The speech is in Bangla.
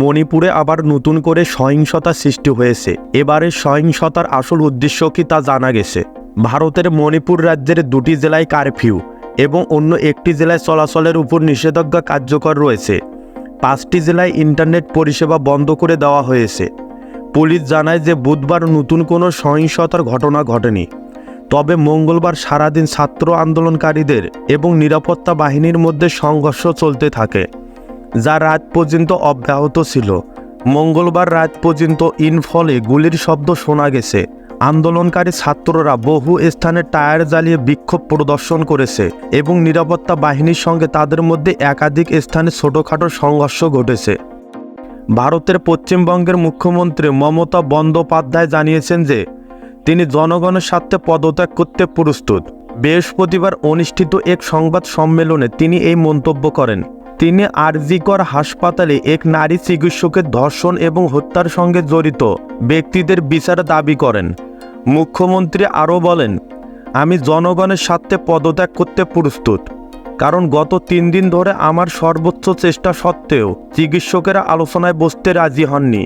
মণিপুরে আবার নতুন করে সহিংসতা সৃষ্টি হয়েছে। এবারে সহিংসতার আসল উদ্দেশ্য কি তা জানা গেছে। ভারতের মণিপুর রাজ্যের দুটি জেলায় কারফিউ এবং অন্য একটি জেলায় চলাচলের উপর নিষেধাজ্ঞা কার্যকর রয়েছে। পাঁচটি জেলায় ইন্টারনেট পরিষেবা বন্ধ করে দেওয়া হয়েছে। পুলিশ জানায় যে বুধবার নতুন কোনো সহিংসতার ঘটনা ঘটেনি। তবে মঙ্গলবার সারাদিন ছাত্র আন্দোলনকারীদের এবং নিরাপত্তা বাহিনীর মধ্যে সংঘর্ষ চলতে থাকে। যা রাত পর্যন্ত অব্যাহত ছিল। মঙ্গলবার রাত পর্যন্ত ইনফলে গুলির শব্দ শোনা গেছে। আন্দোলনকারী ছাত্ররা বহু স্থানে টায়ার জ্বালিয়ে বিক্ষোভ প্রদর্শন করেছে এবং নিরাপত্তা বাহিনীর সঙ্গে তাদের মধ্যে একাধিক স্থানে ছোটোখাটো সংঘর্ষ ঘটেছে। ভারতের পশ্চিমবঙ্গের মুখ্যমন্ত্রী মমতা বন্দ্যোপাধ্যায় জানিয়েছেন যে, তিনি জনগণের স্বার্থে পদত্যাগ করতে প্রস্তুত। বৃহস্পতিবার অনুষ্ঠিত এক সংবাদ সম্মেলনে তিনি এই মন্তব্য করেন। তিনি আরজিকর হাসপাতালে এক নারী চিকিৎসকের ধর্ষণ এবং হত্যার সঙ্গে জড়িত ব্যক্তিদের বিচার দাবি করেন। মুখ্যমন্ত্রী আরও বলেন, আমি জনগণের স্বার্থে পদত্যাগ করতে প্রস্তুত, কারণ গত তিন দিন ধরে আমার সর্বোচ্চ চেষ্টা সত্ত্বেও চিকিৎসকেরা আলোচনায় বসতে রাজি হননি।